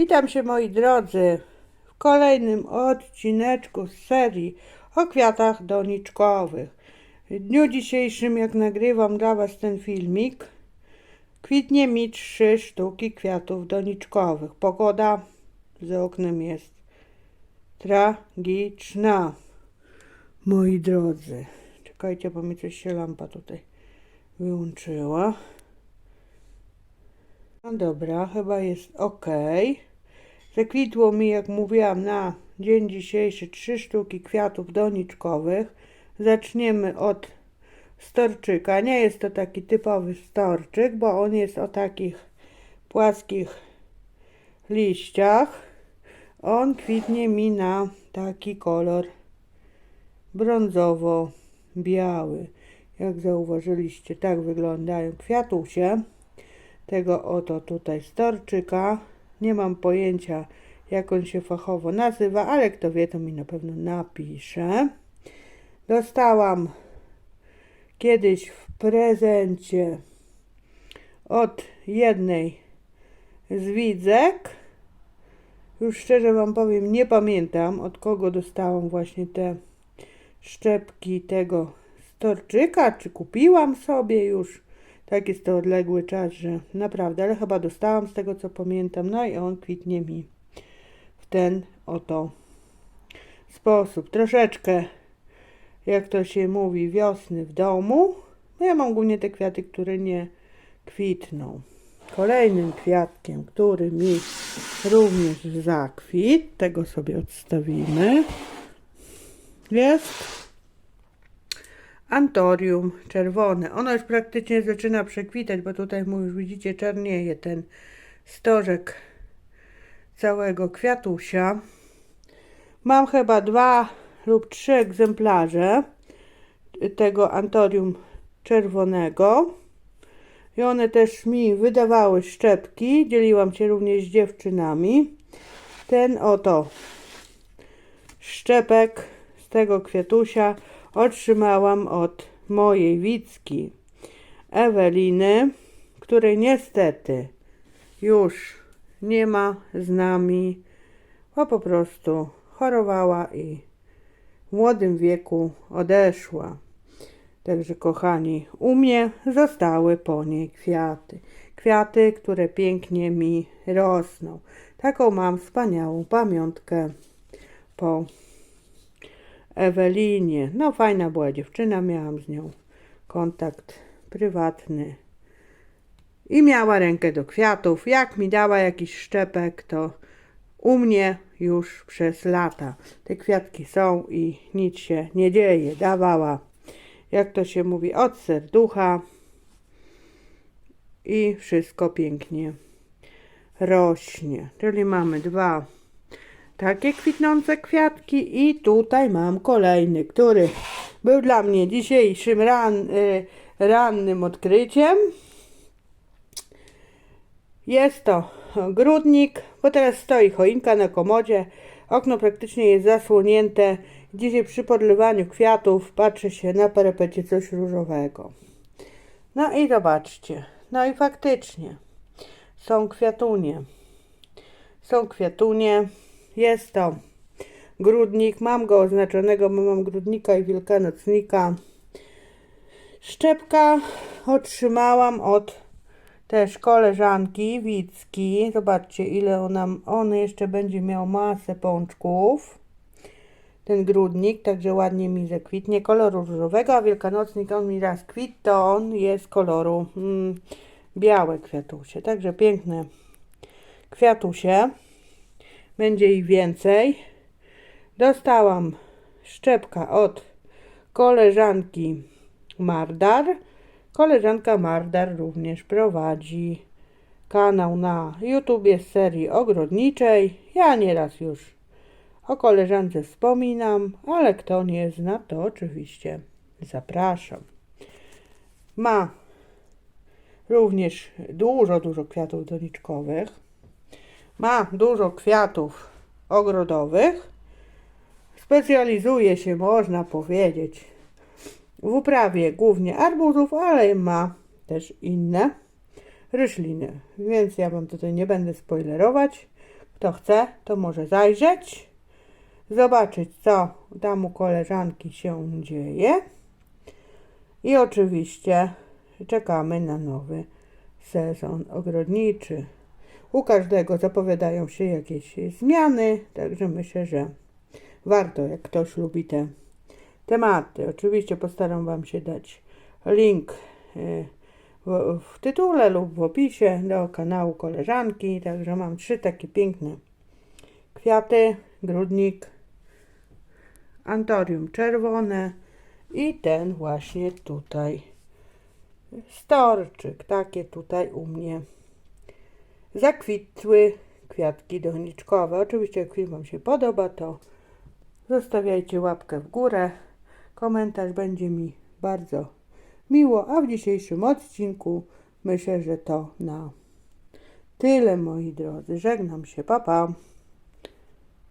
Witam się moi drodzy w kolejnym odcineczku z serii o kwiatach doniczkowych. W dniu dzisiejszym, jak nagrywam dla Was ten filmik, kwitnie mi trzy sztuki kwiatów doniczkowych. Pogoda za oknem jest tragiczna. Moi drodzy, czekajcie, bo mi coś się lampa tutaj wyłączyła. No dobra, chyba jest ok. Zakwitło mi, jak mówiłam, na dzień dzisiejszy trzy sztuki kwiatów doniczkowych. Zaczniemy od storczyka. Nie jest to taki typowy storczyk, bo on jest o takich płaskich liściach. On kwitnie mi na taki kolor brązowo-biały. Jak zauważyliście, tak wyglądają kwiatusie tego oto tutaj storczyka. Nie mam pojęcia, jak on się fachowo nazywa, ale kto wie, to mi na pewno napisze. Dostałam kiedyś w prezencie od jednej z widzek. Już szczerze Wam powiem, nie pamiętam od kogo dostałam właśnie te szczepki tego storczyka, czy kupiłam sobie już. Tak jest to odległy czas, że naprawdę, ale chyba dostałam z tego co pamiętam. No i on kwitnie mi w ten oto sposób. Troszeczkę, jak to się mówi, wiosny w domu. Ja mam głównie te kwiaty, które nie kwitną. Kolejnym kwiatkiem, który mi również zakwit, tego sobie odstawimy, jest Antorium czerwone. Ono już praktycznie zaczyna przekwitać, bo tutaj mu już widzicie czarnieje ten stożek całego kwiatusia. Mam chyba dwa lub trzy egzemplarze tego Antorium czerwonego. I one też mi wydawały szczepki. Dzieliłam się również z dziewczynami. Ten oto szczepek z tego kwiatusia otrzymałam od mojej Wicki Eweliny, której niestety już nie ma z nami, bo po prostu chorowała i w młodym wieku odeszła. Także kochani, u mnie zostały po niej kwiaty. Kwiaty, które pięknie mi rosną. Taką mam wspaniałą pamiątkę po Ewelinie. No fajna była dziewczyna, miałam z nią kontakt prywatny. I miała rękę do kwiatów. Jak mi dała jakiś szczepek, to u mnie już przez lata te kwiatki są i nic się nie dzieje. Dawała, jak to się mówi, od serducha i wszystko pięknie rośnie. Czyli mamy dwa takie kwitnące kwiatki i tutaj mam kolejny, który był dla mnie dzisiejszym ran, y, rannym odkryciem. Jest to grudnik, bo teraz stoi choinka na komodzie. Okno praktycznie jest zasłonięte. Dzisiaj przy podlewaniu kwiatów patrzę się na parapecie coś różowego. No i zobaczcie. No i faktycznie są kwiatunie. Są kwiatunie. Jest to grudnik. Mam go oznaczonego, bo mam grudnika i wielkanocnika. Szczepka otrzymałam od też koleżanki Wicki. Zobaczcie, ile ona, on jeszcze będzie miał masę pączków. Ten grudnik, także ładnie mi zakwitnie. Koloru różowego, a wielkanocnik on mi raz kwit, to on jest koloru mm, białe kwiatusie. Także piękne kwiatusie. Będzie ich więcej. Dostałam szczepka od koleżanki Mardar. Koleżanka Mardar również prowadzi kanał na YouTubie z serii ogrodniczej. Ja nieraz już o koleżance wspominam, ale kto nie zna, to oczywiście zapraszam. Ma również dużo, dużo kwiatów doniczkowych. Ma dużo kwiatów ogrodowych. Specjalizuje się, można powiedzieć, w uprawie głównie arbuzów, ale ma też inne rośliny. Więc ja Wam tutaj nie będę spoilerować. Kto chce, to może zajrzeć, zobaczyć, co tam u koleżanki się dzieje. I oczywiście czekamy na nowy sezon ogrodniczy. U każdego zapowiadają się jakieś zmiany, także myślę, że warto, jak ktoś lubi te tematy. Oczywiście postaram Wam się dać link y, w, w tytule lub w opisie do kanału koleżanki. Także mam trzy takie piękne kwiaty, grudnik, antorium czerwone i ten właśnie tutaj storczyk. Takie tutaj u mnie zakwitły kwiatki doniczkowe. Oczywiście jak film Wam się podoba, to zostawiajcie łapkę w górę. Komentarz będzie mi bardzo miło, a w dzisiejszym odcinku myślę, że to na tyle moi drodzy. Żegnam się, papa. Pa.